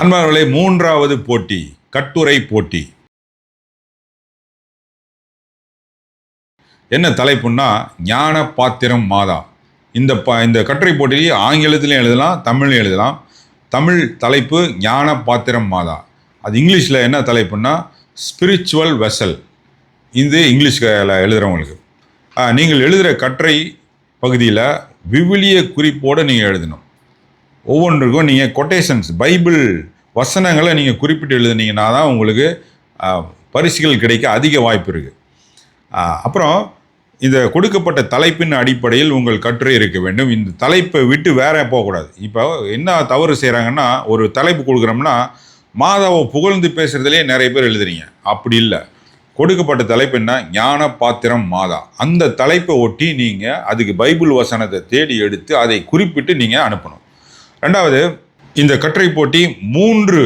அன்பார்களே மூன்றாவது போட்டி கட்டுரை போட்டி. என்ன தலைப்புன்னா ஞான பாத்திரம் மாதா. இந்த ப இந்த கட்டுரை போட்டியில் ஆங்கிலத்திலையும் எழுதலாம் தமிழ்லையும் எழுதலாம். தமிழ் தலைப்பு ஞான பாத்திரம் மாதா. அது இங்கிலீஷில் என்ன தலைப்புன்னா ஸ்பிரிச்சுவல் வெசல் இது இங்கிலீஷில் எழுதுகிறவங்களுக்கு நீங்கள் எழுதுகிற கட்டுரை பகுதியில் விவிலிய குறிப்போடு நீங்கள் எழுதணும். ஒவ்வொன்றுக்கும் நீங்கள் கொட்டேஷன்ஸ் பைபிள் வசனங்களை நீங்கள் குறிப்பிட்டு எழுதுனீங்கன்னா தான் உங்களுக்கு பரிசுகள் கிடைக்க அதிக வாய்ப்பு இருக்குது அப்புறம் இந்த கொடுக்கப்பட்ட தலைப்பின் அடிப்படையில் உங்கள் கட்டுரை இருக்க வேண்டும். இந்த தலைப்பை விட்டு வேற போகக்கூடாது. இப்போ என்ன தவறு செய்கிறாங்கன்னா ஒரு தலைப்பு கொடுக்குறோம்னா மாதாவை புகழ்ந்து பேசுகிறதுலே நிறைய பேர் எழுதுறீங்க. அப்படி இல்லை. கொடுக்கப்பட்ட தலைப்பு என்ன? ஞான பாத்திரம் மாதா. அந்த தலைப்பை ஒட்டி நீங்கள் அதுக்கு பைபிள் வசனத்தை தேடி எடுத்து அதை குறிப்பிட்டு நீங்கள் அனுப்பணும். ரெண்டாவது இந்த கட்டுரை போட்டி மூன்று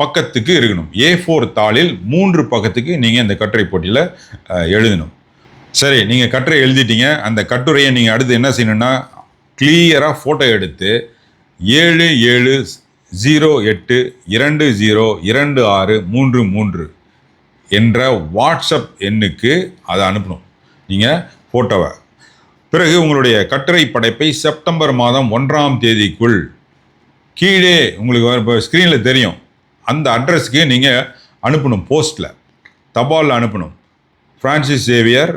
பக்கத்துக்கு இருக்கணும். ஏ ஃபோர் தாளில் மூன்று பக்கத்துக்கு நீங்கள் இந்த கட்டுரை போட்டியில் எழுதணும். சரி நீங்கள் கட்டுரை எழுதிட்டீங்க. அந்த கட்டுரையை நீங்கள் அடுத்து என்ன செய்யணும்னா கிளியராக ஃபோட்டோ எடுத்து ஏழு ஏழு ஜீரோ எட்டு இரண்டு ஜீரோ இரண்டு ஆறு மூன்று மூன்று என்ற வாட்ஸ்அப் எண்ணுக்கு அதை அனுப்பணும். நீங்கள் ஃபோட்டோவை பிறகு உங்களுடைய கட்டுரை படைப்பை செப்டம்பர் மாதம் ஒன்றாம் தேதிக்குள் கீழே உங்களுக்கு இப்போ ஸ்க்ரீனில் தெரியும். அந்த அட்ரஸ்க்கு நீங்கள் அனுப்பணும் போஸ்ட்டில் தபாலில் அனுப்பணும். ஃப்ரான்சிஸ் சேவியர்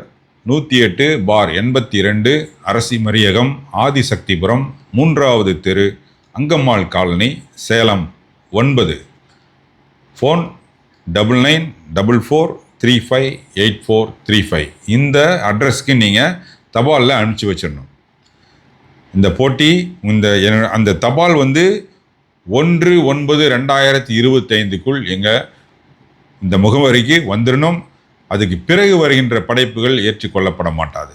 நூற்றி எட்டு பார் எண்பத்தி ரெண்டு அரசி மரியகம் ஆதிசக்திபுரம் மூன்றாவது தெரு அங்கம்மாள் காலனி சேலம் ஒன்பது. Phone double nine double four three five eight four three five இந்த அட்ரஸ்க்கு நீங்கள் தபாலில் அனுப்பிச்சி வச்சிடணும். இந்த போட்டி இந்த அந்த தபால் வந்து ஒன்று ஒன்பது ரெண்டாயிரத்தி இருபத்தைந்துக்குள் எங்கள் இந்த முகவரிக்கு வந்துடணும் அதுக்கு பிறகு வருகின்ற படைப்புகள் ஏற்றுக்கொள்ளப்பட மாட்டாது.